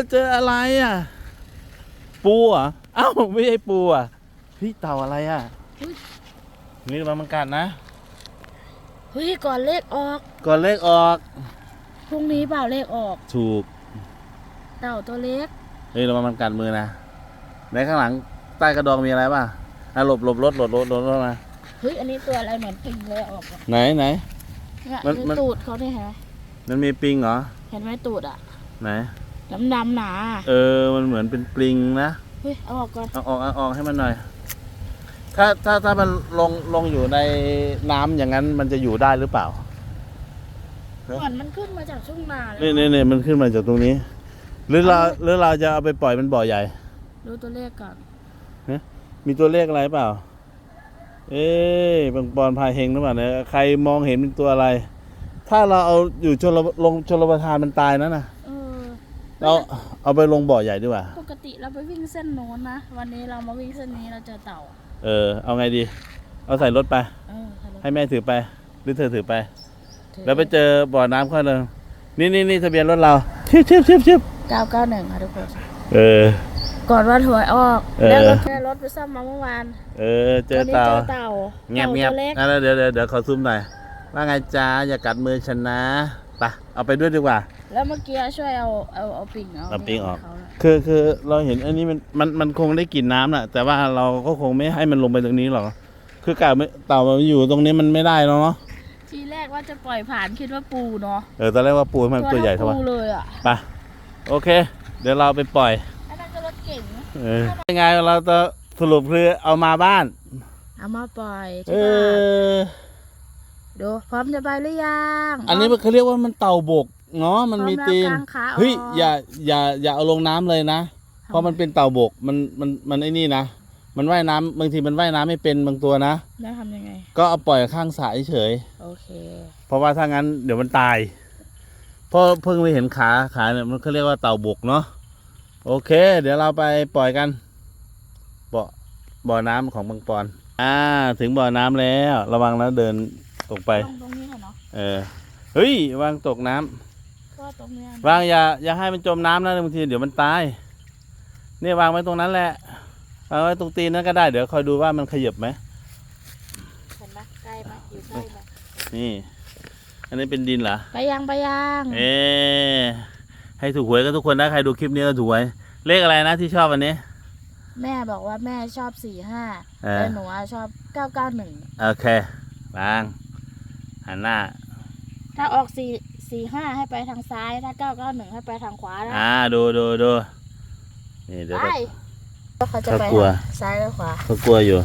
เราเจออะไรอะ ปูเหรอะเอ้าไม่ใช่ปูอะพี่เต่าอะไรอะนี่ระวังมันกัดนะเฮ้ยก่อนเลขออกก่อนเลขออกพรุ่งนี้เปล่าเลขออก ถูกเต่าตัวเล็กเฮ้ยระวังมันกัดมือนะในข้างหลังใต้กระดองมีอะไรป่ะอะหลบหลบรถหลบรถหลบรถมาเฮ้ยอันนี้ตัวอะไรเหมือนปิงเลยออกอะไหนไหน เนี่ยมันคือมัน ตูดเขาเนี่ยเห็นไหมมันมีปิงเหรอเห็นไหมตูดอะไหน ดำดำๆหนา เออ มันเหมือนเป็นปลิงนะ เฮ้ย เอาออกก่อน เอาออกเอาออกให้มันหน่อย ถ้าถ้าถ้ามันลงลงอยู่ในน้ำอย่างนั้นมันจะอยู่ได้หรือเปล่า ก่อนมันขึ้นมาจากทุ่งนาเลยนี่นี่นี่มันขึ้นมาจากตรงนี้ หรือเราหรือเราจะเอาไปปล่อยมันบ่อใหญ่ ดูตัวเลขก่อน มีตัวเลขอะไรเปล่า เอ๊ะบังปอนพายเฮงหรือเปล่าเนี่ยใครมองเห็นเป็นตัวอะไร ถ้าเราเอาอยู่ชนระลงชนระประทานมันตายนะนะ เออเราเอาไปลงบ่อใหญ่ดีกว่า ปกติเราไปวิ่งเส้นโน้นนะ วันนี้เรามาวิ่งเส้นนี้เราเจอเต่า เออ เอาไงดี เอาใส่รถไป เออฮัลโหลให้แม่ถือไป หรือเธอถือไปถือแล้วไปเจอบ่อน้ำข้างหนึงนี่นี่นี่ทะเบียนรถเราชิบชิบชิบชิบเก้าเก้าหนึ่งค่ะทุกคน เออ ก่อนว่าถวยออก เออ แล้วรถแค่รถไปซ่อมมาเมื่อวานเออ เจอวันนี้เต่าเจอเต่าเงียบเงียบต่าตัวเล็กงั้นแล้วเดี๋ยวเดี๋ยวเดี๋ยวขอซูมหน่อย ว่าไงจ้าอย่ากัดมือฉันนะไปเอาไปด้วยดีกว่า แล้วเมื่อกี้ช่วยเอาเอาเอาปิ่งเอาเอาปิ่งออกให้เขาน่ะคือคือเราเห็นอันนี้มันมันมันคงได้กลิ่นน้ำแหละแต่ว่าเราก็คงไม่ให้มันลงไปตรงนี้หรอกคือกะไม่เต่ามันอยู่ตรงนี้มันไม่ได้แล้วเนาะทีแรกว่าจะปล่อยผ่านคิดว่าปูเนาะเออตอนแรกว่าปูให้มันตัวใหญ่เท่าเท่าไหร่ปูเลยอะไปโอเค เดี๋ยวเราไปปล่อยอันนั้นก็รถเก่งนะเออยังไงเราจะสรุปคือเอามาบ้าน เอามาปล่อยเอที่บ้านอ ดูพร้อมจะไปหรือยังอันนี้มันเขาเรียกว่ามันเต่าบก เนาะมันมีตีนพร้อมแล้วกางขาออก เฮ้ยอย่าอย่าอย่าเอาลงน้ำเลยนะ เพราะมันเป็นเต่าบกมันมันมันไอ้นี่นะมันว่ายน้ำบางทีมันว่ายน้ำไม่เป็นบางตัวนะ แล้วทำยังไง ก็เอาปล่อยข้างสระเฉยโอเคตรงตรงนี้เหรอเนาะเออเฮ้ยวางตกน้ำก็ ตรงเนี้ยวางอย่าอย่าให้มันจมน้ำนะบางทีเดี๋ยวมันตายเนี่ยวางไว้ตรงนั้นแหละวางไว้ตรงตีนนั้นก็ได้เดี๋ยวคอยดูว่ามันขยับไหมเห็นไหมใกล้ไหมอยู่ใกล้ไหมนี่ อันนี้เป็นดินเหรอไปยังไปยังเอ๊ให้ถูกหวยกันทุกคนนะใครดูคลิปนี้ก็ถูกหวยเลขอะไรนะที่ชอบวันนี้ แม่บอกว่าแม่ชอบสี่ห้าเออแต่หนูอะชอบเก้าเก้าหนึ่งโอเควางหันหน้า ถ้าออกสี่ สี่ห้าให้ไปทางซ้าย ถ้าเก้าเก้าหนึ่งให้ไปทางขวานะอ่าดูดูดูนี่เดี๋ยวไปเขาจะไปเขากลัว ทางซ้ายหรือขวาเขากลัวอยู่